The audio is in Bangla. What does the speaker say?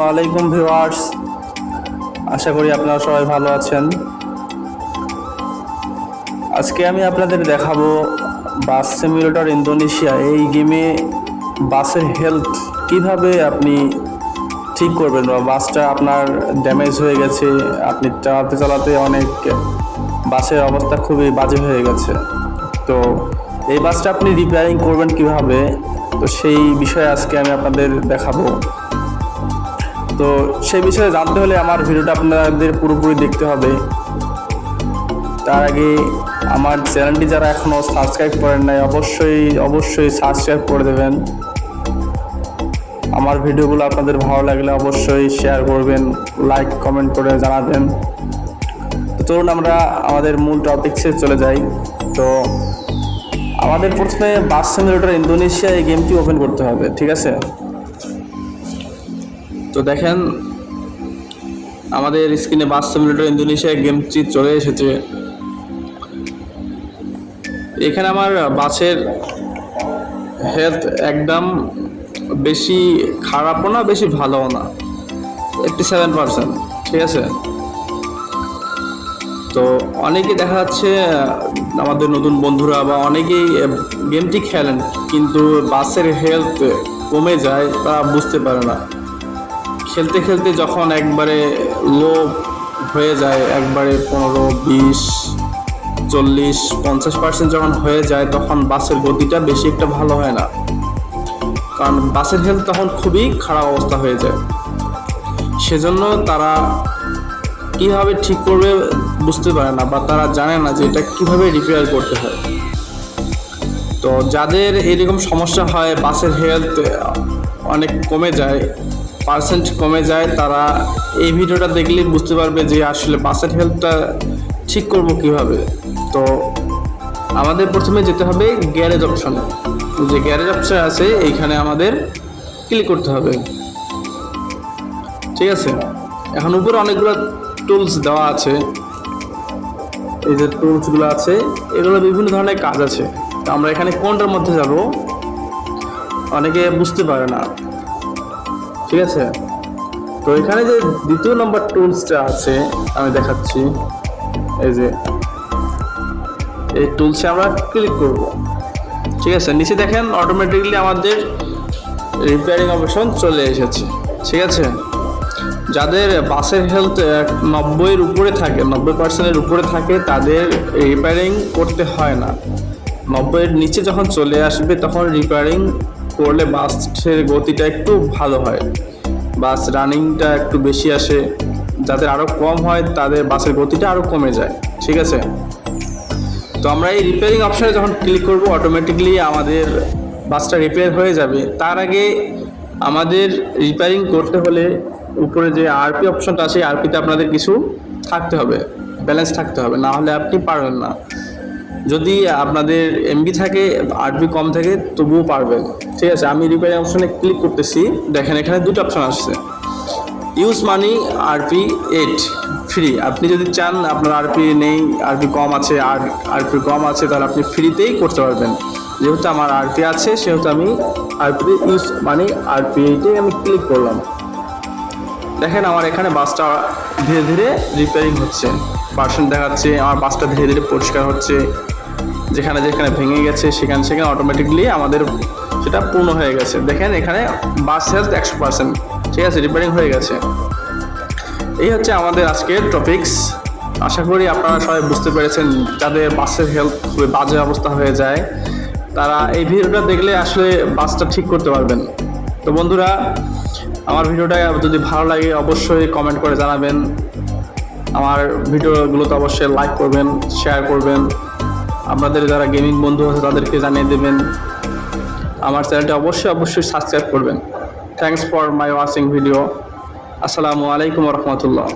ওয়ালাইকুম ভিউয়ার্স, আশা করি আপনারা সবাই ভালো আছেন। আজকে আমি আপনাদের দেখাবো বাস সিমিউলেটর ইন্দোনেশিয়া। এই গেমে বাসের হেলথ কীভাবে আপনি ঠিক করবেন বা বাসটা আপনার ড্যামেজ হয়ে গেছে, আপনি চালাতে চালাতে অনেক বাসের অবস্থা খুবই বাজে হয়ে গেছে। তো এই বাসটা আপনি রিপেয়ারিং করবেন কীভাবে? তো সেই বিষয়ে আজকে আমি আপনাদের দেখাবো। তো সেই বিষয়ে জানতে হলে আমার ভিডিওটা আপনাদের পুরোপুরি দেখতে হবে। তার আগে আমার চ্যানেলটি যারা এখনও সাবস্ক্রাইব করেন নাই, অবশ্যই অবশ্যই সাবস্ক্রাইব করে দেবেন। আমার ভিডিওগুলো আপনাদের ভালো লাগলে অবশ্যই শেয়ার করবেন লাইক কমেন্ট করে জানাবেন। তো চলুন আমরা আমাদের মূল টপিক্সে চলে যাই। তো আমাদের প্রথমে বাস সিমুলেটর ইন্দোনেশিয়া এই গেমটি ওপেন করতে হবে, ঠিক আছে? তো দেখেন, আমাদের স্ক্রিনে বাস সিমুলেটর ইন্দোনেশিয়া গেমটি চলে এসেছে। এখানে আমার বাসের হেলথ একদম বেশি খারাপও না, বেশি ভালোও না। এইটটি সেভেন পার্সেন্ট ঠিক আছে? তো অনেকে দেখা যাচ্ছে, আমাদের নতুন বন্ধুরা বা অনেকেই গেমটি খেলেন, কিন্তু বাসের হেলথ কমে যায় তারা বুঝতে পারে না। খেলতে খেলতে যখন একবারে লো হয়ে যায়, একবারে পনেরো, বিশ, চল্লিশ, পঞ্চাশ পার্সেন্ট যখন হয়ে যায়, তখন বাসের গতিটা বেশি একটা ভালো হয় না। কারণ বাসের হেলথ তখন খুবই খারাপ অবস্থা হয়ে যায়। সেজন্য তারা কীভাবে ঠিক করবে বুঝতে পারে না, বা তারা জানে না যে এটা কীভাবে রিপেয়ার করতে হয়। তো যাদের এরকম সমস্যা হয়, বাসের হেলথ অনেক কমে যায় পার্সেন্ট কমে যায়, তারা এই ভিডিওটা দেখলেই বুঝতে পারবে যে আসলে বাসের হেলথটা ঠিক করব কীভাবে। তো আমাদের প্রথমে যেতে হবে গ্যারেজ অপশনে। যে গ্যারেজ অপশন আছে, এইখানে আমাদের ক্লিক করতে হবে। ঠিক আছে? এখন উপরে অনেকগুলো টুলস দেওয়া আছে। এই যে টুলসগুলো আছে, এগুলো বিভিন্ন ধরনের কাজ আছে। তো আমরা এখানে কোনটার মধ্যে যাব? অনেকে বুঝতে পারে না। ঠিক আছে? তো এখানে যে দ্বিতীয় নম্বর টুলসটা আছে, আমি দেখাচ্ছি। এই যে, এই টুলসে আমরা ক্লিক করব। ঠিক আছে, নিচে দেখেন অটোমেটিকলি আমাদের রিপেয়ারিং অপশন চলে এসেছে। ঠিক আছে? যাদের বাসের হেলথ নব্বইয়ের উপরে থাকে, নব্বই পার্সেন্টের উপরে থাকে, তাদের রিপেয়ারিং করতে হয় না। নব্বইয়ের নিচে যখন চলে আসবে, তখন রিপেয়ারিং করলে বাসের গতিটা একটু ভালো হয়। বাস রানিংটা একটু বেশি আসে। যাদের আরও কম হয়, তাদের বাসের গতিটা আরও কমে যায়। ঠিক আছে? তো আমরা এই রিপেয়ারিং অপশানে যখন ক্লিক করব অটোমেটিকলি আমাদের বাসটা রিপেয়ার হয়ে যাবে। তার আগে আমাদের রিপেয়ারিং করতে হলে উপরে যে আরপি অপশনটা আছে আরপিতে আপনাদের কিছু থাকতে হবে। ব্যালেন্স থাকতে হবে। না হলে আপনি পারবেন না। যদি আপনাদের এমবি থাকে আরপি কম থাকে, তবুও পারবেন। ঠিক আছে, আমি রিপেয়ারিং অপশনে ক্লিক করতেছি। দেখেন, এখানে দুটো অপশন আসছে। Use money RP eight free আপনি যদি চান আপনার আরপি নেই আরপি কম আছে, আর আরপি কম আছে, তাহলে আপনি ফ্রিতেই করতে পারবেন। যেহেতু আমার আরপি আছে, সেহেতু আমি আরপি ইউজ মানি আরপি এইটে আমি ক্লিক করলাম। দেখেন, আমার এখানে বাসটা ধীরে ধীরে রিপেয়ারিং হচ্ছে। পার্সেন্ট দেখাচ্ছে, আমার বাসটা ধীরে ধীরে পরিষ্কার হচ্ছে। যেখানে যেখানে ভেঙে গেছে, সেখানে সেখানে অটোমেটিকলি আমাদের সেটা পূর্ণ হয়ে গেছে। দেখেন এখানে বাস হেলথ একশো পার্সেন্ট ঠিক আছে রিপেয়ারিং হয়ে গেছে। এই হচ্ছে আমাদের আজকের টপিকস আশা করি আপনারা সবাই বুঝতে পেরেছেন যাদের বাসের হেলথ খুবই বাজে অবস্থা হয়ে যায়, তারা এই ভিডিওটা দেখলে আসলে বাসটা ঠিক করতে পারবেন। তো বন্ধুরা, আমার ভিডিওটা যদি ভালো লাগে অবশ্যই কমেন্ট করে জানাবেন। আমার ভিডিওগুলোতে অবশ্যই লাইক করবেন শেয়ার করবেন। আপনাদের যারা গেমিং বন্ধু আছে, তাদেরকে জানিয়ে দেবেন। আমার চ্যানেলটা অবশ্যই অবশ্যই সাবস্ক্রাইব করবেন। Thanks for my watching video আসসালামু আলাইকুম রহমতুল্লাহ।